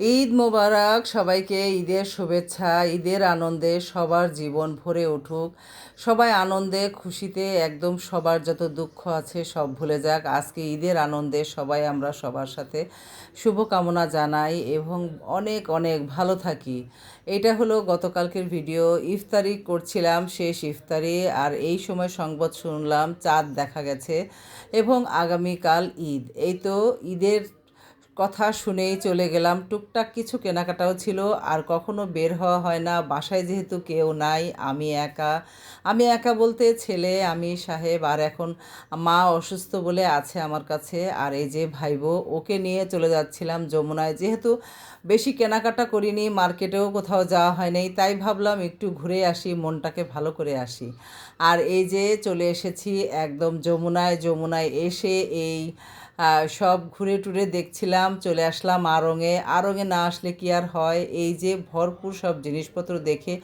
ঈদ মোবারক, সবাইকে ঈদের শুভেচ্ছা, ঈদের আনন্দে সবার জীবন ভরে উঠুক। সবাই আনন্দে, খুশিতে একদম সবার যত দুঃখ আছে সব ভুলে যাক। আজকে ঈদের আনন্দে সবাই আমরা সবার সাথে শুভকামনা জানাই এবং অনেক অনেক ভালো থাকি। এটা হলো গতকালকের ভিডিও। ইফতারি করছিলাম শেষ ইফতারি আর এই সময় সংবাদ শুনলাম, চাঁদ দেখা গেছে এবং আগামীকাল ঈদ। এই তো, ঈদের কথা শুনেই চলে গেলাম। টুকটাক কিছু কেনাকাটাও ছিল, আর কখনো বের হওয়া হয় না। বাসায় যেহেতু কেউ নাই, আমি একা। আমি একা বলতে ছেলে, আমি সাহেব, আর এখন মা অসুস্থ বলে আছে আমার কাছে। আর এই যে ভাইবো, ওকে নিয়ে চলে যাচ্ছিলাম যমুনায়। যেহেতু বেশি কেনাকাটা করিনি, মার্কেটেও কোথাও যাওয়া হয় নাই, তাই ভাবলাম একটু ঘুরে আসি, মনটাকে ভালো করে আসি। আর এই যে চলে এসেছি একদম যমুনায়। যমুনায় এসে এই সব ঘুরে টুরে দেখছিলাম, চলে আসলাম আরঙে আরঙে না আসলে কি আর হয়? এই যে ভরপুর সব জিনিসপত্র দেখে,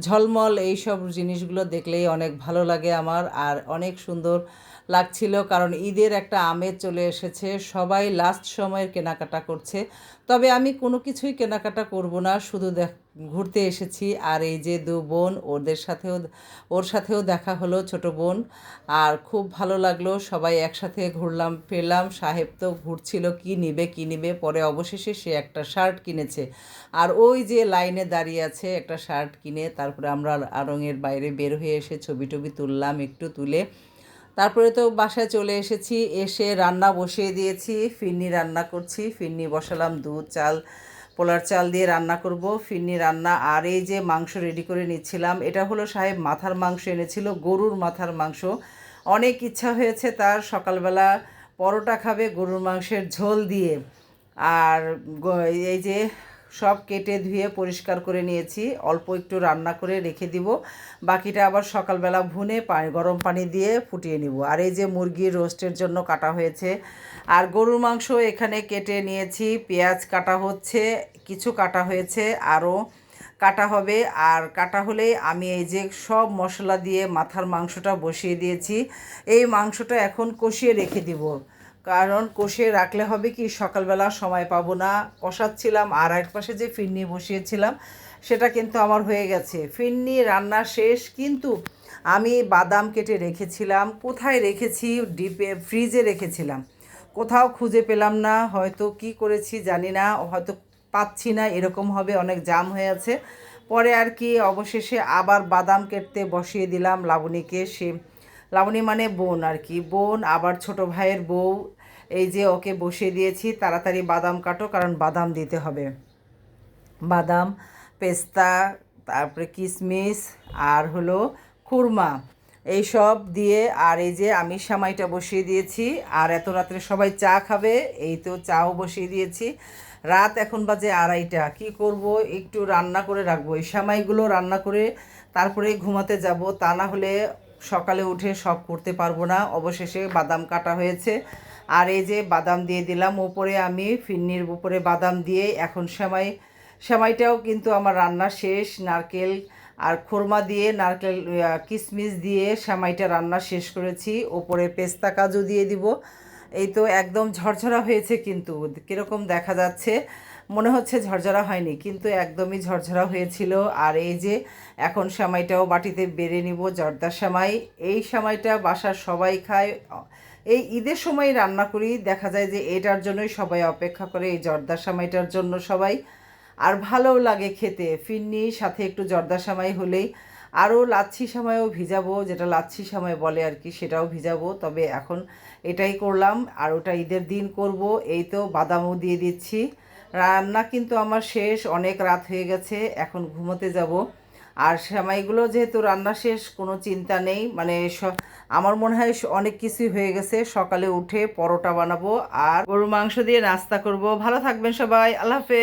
ঝলমল এই সব জিনিসগুলো দেখলেই অনেক ভালো লাগে আমার। আর অনেক সুন্দর লাগছিল কারণ ঈদের একটা আমেজ চলে এসেছে। সবাই লাস্ট সময়ের কেনাকাটা করছে। তবে আমি কোনো কিছুই কেনাকাটা করব না, শুধু দেখ, ঘুরতে এসেছি। আর এই যে দু বোন, ওদের সাথেও, ওর সাথেও দেখা হলো ছোট বোন। আর খুব ভালো লাগল, সবাই একসাথে ঘুরলাম ফেরলাম সাহেব তো ঘুরছিল, কি নিবে কি নিবে? পরে অবশেষে সে একটা শার্ট কিনেছে। আর ওই যে লাইনে দাঁড়িয়ে আছে, একটা শার্ট কিনে, তারপরে আমরা আরঙের বাইরে বের হয়ে এসে ছবি টবি তুললাম, একটু তুলে। তারপরে তো বাসায় চলে এসেছি, এসে রান্না বসিয়ে দিয়েছি, ফিরনি রান্না করছি, ফিরনি বসালাম, দুধ, চাল, পোলার চাল দিয়ে রান্না করব, ফিরনি রান্না, আর এই যে মাংস রেডি করে নিচ্ছিলাম, এটা হলো সাহেব মাথার মাংস এনেছিল, গরুর মাথার মাংস। অনেক ইচ্ছা হয়েছে তার, সকালবেলা পরোটা খাবে গরুর মাংসের ঝোল দিয়ে। আর এই যে সব কেটে ধুয়ে পরিষ্কার করে নিয়েছি। অল্প একটু রান্না করে রেখে দিব। বাকিটা আবার সকালবেলা ভুনে পানি গরম পানি দিয়ে ফুটিয়ে নিব। আর এই যে মুরগির রোস্টের জন্য কাটা হয়েছে। আর গরুর মাংস এখানে কেটে নিয়েছি। পেঁয়াজ কাটা হচ্ছে, কিছু কাটা হয়েছে, আরও কাটা হবে। আর কাটা হলে আমি এই যে সব মশলা দিয়ে মাথার মাংসটা বসিয়ে দিয়েছি। এই মাংসটা এখন কষিয়ে রেখে দিব। কারণ কষিয়ে রাখলে হবে কি, সকালবেলা সময় পাবো না। কষাচ্ছিলাম আর এক পাশে যে ফিরনি বসিয়েছিলাম, সেটা কিন্তু আমার হয়ে গেছে। ফিরনি রান্না শেষ, কিন্তু আমি বাদাম কেটে রেখেছিলাম, কোথায় রেখেছি? ডিপে, ফ্রিজে রেখেছিলাম। কোথাও খুঁজে পেলাম না, হয়তো কি করেছি জানি না, হয়তো পাচ্ছি না, এরকম হবে অনেক জাম হয়ে আছে। পরে আর কি, অবশেষে আবার বাদাম কেটতে বসিয়ে দিলাম লাবণীকে। সে, লাবণী মানে বোন আর কি। বোন, আবার ছোট ভাইয়ের বউ এই যে ওকে বসিয়ে দিয়েছি, তাড়াতাড়ি বাদাম কাটো, কারণ বাদাম দিতে হবে। বাদাম, পেস্তা, তারপরে কিশমিশ আর হলো খুরমা। এই সব দিয়ে, আর এই যে আমি সামাইটা বসিয়ে দিয়েছি, আর এত রাত্রে সবাই চা খাবে, এই তো চাও বসিয়ে দিয়েছি। রাত এখন বাজে আড়াইটা, কি করব? একটু রান্না করে রাখব। এই সামাইগুলো রান্না করে তারপরে ঘুমাতে যাব। তা না হলে সকালে উঠে সব করতে পারব না। অবশেষে বাদাম কাটা হয়েছে। আর এই যে বাদাম দিয়ে দিলাম ওপরে আমি ফিন্নির উপরে বাদাম দিয়ে এখন সেমাই, সেমাইটাও কিন্তু আমার রান্না শেষ, নারকেল আর খোরমা দিয়ে, নারকেল কিশমিশ দিয়ে সেমাইটা রান্না শেষ করেছি। ওপরে পেস্তা কাজু দিয়ে দিব। এই তো একদম ঝরঝরা হয়েছে কিন্তু, কীরকম দেখা যাচ্ছে, মনে হচ্ছে ঝরঝরা হয়নি, কিন্তু একদমই ঝরঝরা হয়েছিল। আর এই যে এখন সেমাইটাও বাটিতে বেড়ে নিব, জর্দা সেমাই। এই সেমাইটা বাসার সবাই খায় এই ঈদের সময় রান্না করি। দেখা যায় যে এটার জন্যই সবাই অপেক্ষা করে, এই জর্দা সামাইটার জন্য সবাই। আর ভালোও লাগে খেতে। ফিরনি সাথে একটু জর্দা সামাই হলেই আরও লাচ্ছি সময়ও ভিজাবো, যেটা লাচ্ছি সময় বলে আর কি, সেটাও ভিজাবো। তবে এখন এটাই করলাম আর ওটা ঈদের দিন করব। এই তো বাদামও দিয়ে দিচ্ছি। রান্না কিন্তু আমার শেষ, অনেক রাত হয়ে গেছে, এখন ঘুমোতে যাব। আর সেমাইগুলো যেহেতু রান্না শেষ, কোনো চিন্তা নেই। মানে আমার মনে হয় অনেক কিছুই হয়ে গেছে। সকালে উঠে পরোটা বানাবো আর গরু মাংস দিয়ে নাস্তা করব। ভালো থাকবেন সবাই। আল্লাহ হাফেজ।